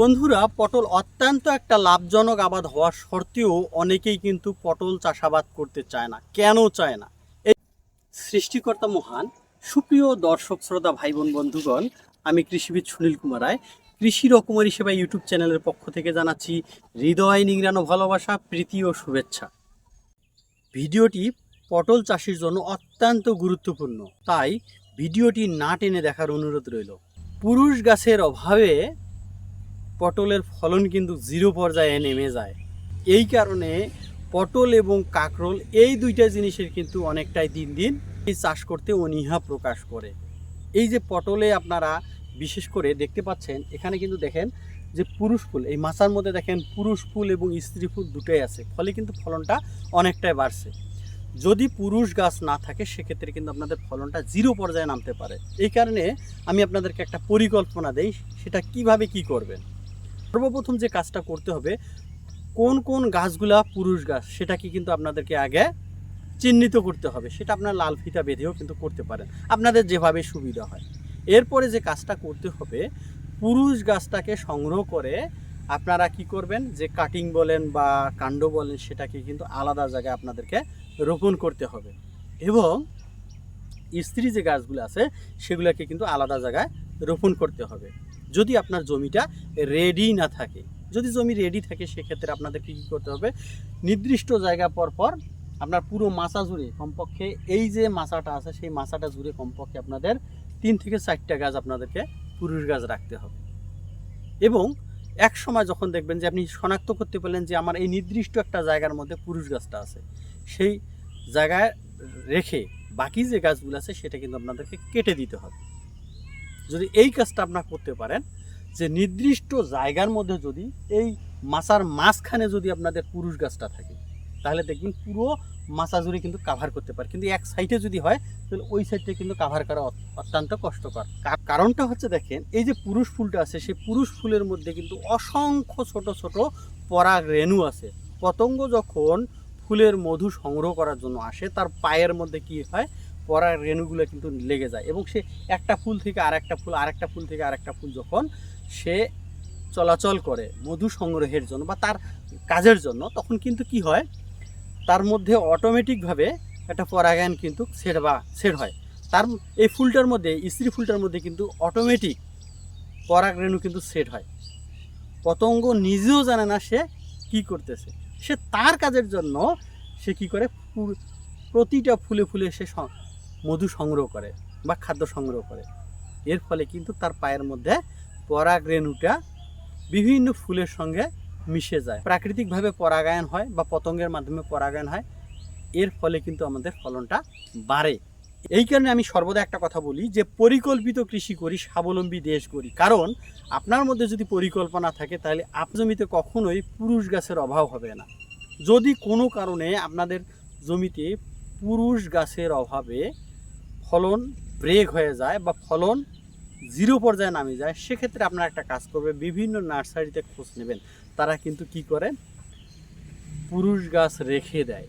বন্ধুরা, পটল অত্যন্ত একটা লাভজনক আবাদ হওয়া সত্ত্বেও অনেকেই কিন্তু পটল চাষাবাদ করতে চায় না। কেন চায় না? এই সৃষ্টিকর্তা মহান, সুপ্রিয় দর্শক, শ্রোতা ভাই বোন বন্ধুগণ, আমি কৃষিবিদ সুনীল কুমার রায়, কৃষি রকমারি সেবা ইউটিউব চ্যানেলের পক্ষ থেকে জানাচ্ছি হৃদয় নিংড়ানো ভালোবাসা, প্রীতি ও শুভেচ্ছা। ভিডিওটি পটল চাষের জন্য অত্যন্ত গুরুত্বপূর্ণ, তাই ভিডিওটি না টেনে দেখার অনুরোধ রইল। পুরুষ গাছের অভাবে পটলের ফলন কিন্তু জিরো পর্যায়ে নেমে যায়। এই কারণে পটল এবং কাঁকরোল এই দুইটা জিনিসের কিন্তু অনেকটাই দিন দিন এই চাষ করতে অনীহা প্রকাশ করে। এই যে পটলে আপনারা বিশেষ করে দেখতে পাচ্ছেন, এখানে কিন্তু দেখেন যে পুরুষ ফুল, এই মাছার মধ্যে দেখেন পুরুষ ফুল এবং স্ত্রী ফুল দুটোই আছে, ফলে কিন্তু ফলনটা অনেকটাই বাড়ছে। যদি পুরুষ গাছ না থাকে, সেক্ষেত্রে কিন্তু আপনাদের ফলনটা জিরো পর্যায়ে নামতে পারে। এই কারণে আমি আপনাদেরকে একটা পরিকল্পনা দেই, সেটা কীভাবে কি করবেন? সর্বপ্রথম যে কাজটা করতে হবে, কোন কোন গাছগুলা পুরুষ গাছ, সেটাকে কিন্তু আপনাদেরকে আগে চিহ্নিত করতে হবে। সেটা আপনার লাল ফিতা বেঁধেও কিন্তু করতে পারেন। আপনাদের যেভাবে সুবিধা হয়। এরপরে যে কাজটা করতে হবে, পুরুষ গাছটাকে সংগ্রহ করে আপনারা কি করবেন, যে কাটিং বলেন বা কাণ্ড বলেন, সেটাকে কিন্তু আলাদা জায়গায় আপনাদেরকে রোপণ করতে হবে। এবং স্ত্রী যে গাছগুলো আছে, সেগুলোকে কিন্তু আলাদা জায়গায় রোপণ করতে হবে। যদি আপনার জমিটা রেডি না থাকে, যদি জমি রেডি থাকে, সেক্ষেত্রে আপনাদেরকে কী করতে হবে? নির্দিষ্ট জায়গা পর পর আপনার পুরো মাছা জুড়ে, কমপক্ষে এই যে মাছাটা আছে, সেই মাছাটা জুড়ে কমপক্ষে আপনাদের তিন থেকে চারটা গাছ আপনাদেরকে পুরুষ গাছ রাখতে হবে। এবং এক সময় যখন দেখবেন যে আপনি শনাক্ত করতে পারলেন যে আমার এই নির্দিষ্ট একটা জায়গার মধ্যে পুরুষ গাছটা আছে, সেই জায়গায় রেখে বাকি যে গাছগুলো আছে, সেটা কিন্তু আপনাদেরকে কেটে দিতে হবে। যদি এই কাজটা আপনার করতে পারেন, যে নির্দিষ্ট জায়গার মধ্যে যদি এই মাছার মাঝখানে যদি আপনাদের পুরুষ গাছটা থাকে, তাহলে দেখবেন পুরো মাছা জুড়ে কিন্তু কাভার করতে পারে। কিন্তু এক সাইডে যদি হয়, তাহলে ওই সাইডটা কিন্তু কাভার করা অত্যন্ত কষ্টকর। কারণটা হচ্ছে দেখেন, এই যে পুরুষ ফুলটা আছে, সেই পুরুষ ফুলের মধ্যে কিন্তু অসংখ্য ছোট ছোট পরাগ রেণু আছে। পতঙ্গ যখন ফুলের মধু সংগ্রহ করার জন্য আসে, তার পায়ের মধ্যে কি হয়? পরাগ রেণুগুলো কিন্তু লেগে যায় এবং সে একটা ফুল থেকে আরেকটা ফুল আরেকটা ফুল থেকে আরেকটা ফুল যখন সে চলাচল করে মধু সংগ্রহের জন্য বা তার কাজের জন্য, তখন কিন্তু কি হয়? তার মধ্যে অটোমেটিকভাবে একটা পরাগায়ন কিন্তু সেট বা সেট হয়। তার এই ফুলটার মধ্যে স্ত্রী ফুলটার মধ্যে কিন্তু অটোমেটিক পরাগ রেণু কিন্তু সেট হয়। পতঙ্গ নিজেও জানে না সে কি করতেছে। সে তার কাজের জন্য সে কি করে? পুর- প্রতিটা ফুলে ফুলে সং- মধু সংগ্রহ করে বা খাদ্য সংগ্রহ করে। এর ফলে কিন্তু তার পায়ের মধ্যে পরাগ রেণুটা বিভিন্ন ফুলের সঙ্গে মিশে যায়। প্রাকৃতিকভাবে পরাগায়ন হয় বা পতঙ্গের মাধ্যমে পরাগায়ন হয়। এর ফলে কিন্তু আমাদের ফলনটা বাড়ে। এই কারণে আমি সর্বদা একটা কথা বলি যে, পরিকল্পিত কৃষি করি, স্বাবলম্বী দেশ করি। কারণ আপনার মধ্যে যদি পরিকল্পনা থাকে, তাহলে আপ জমিতে কখনোই পুরুষ গাছের অভাব হবে না। যদি কোনো কারণে আপনাদের জমিতে পুরুষ গাছের অভাবে ফলন ব্রেক হয়ে যায় বা ফলন জিরো পর্যায়ে নামে যায়, সেক্ষেত্রে আপনারা একটা কাজ করবে বিভিন্ন নার্সারিতে খোঁজ নেবেন। তারা কিন্তু কি করে? পুরুষ গাছ রেখে দেয়।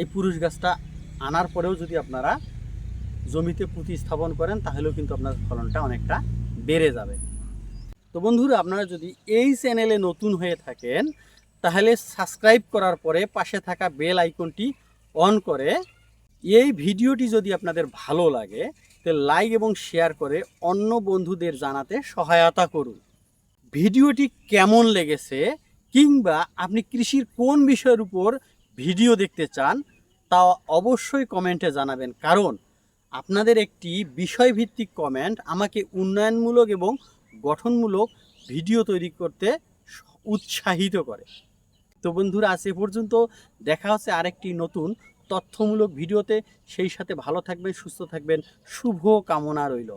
এই পুরুষ গাছটা আনার পরেও যদি আপনারা জমিতে প্রতিস্থাপন করেন, তাহলেও কিন্তু আপনার ফলনটা অনেকটা বেড়ে যাবে। তো বন্ধুরা, আপনারা যদি এই চ্যানেলে নতুন হয়ে থাকেন, তাহলে সাবস্ক্রাইব করার পরে পাশে থাকা বেল আইকনটি অন করে এই ভিডিওটি যদি আপনাদের ভালো লাগে, তো লাইক এবং শেয়ার করে অন্য বন্ধুদের জানাতে সহায়তা করুন। ভিডিওটি কেমন লেগেছে কিংবা আপনি কৃষির কোন বিষয়ের উপর ভিডিও দেখতে চান, তা অবশ্যই কমেন্টে জানাবেন। কারণ আপনাদের একটি বিষয়ভিত্তিক কমেন্ট আমাকে উন্নয়নমূলক এবং গঠনমূলক ভিডিও তৈরি করতে উৎসাহিত করে। তো বন্ধুরা, আজ এ পর্যন্ত দেখা হচ্ছে আরেকটি নতুন তথ্যমূলক ভিডিওতে সেই সাথে ভালো থাকবেন সুস্থ থাকবেন। শুভ কামনা রইল।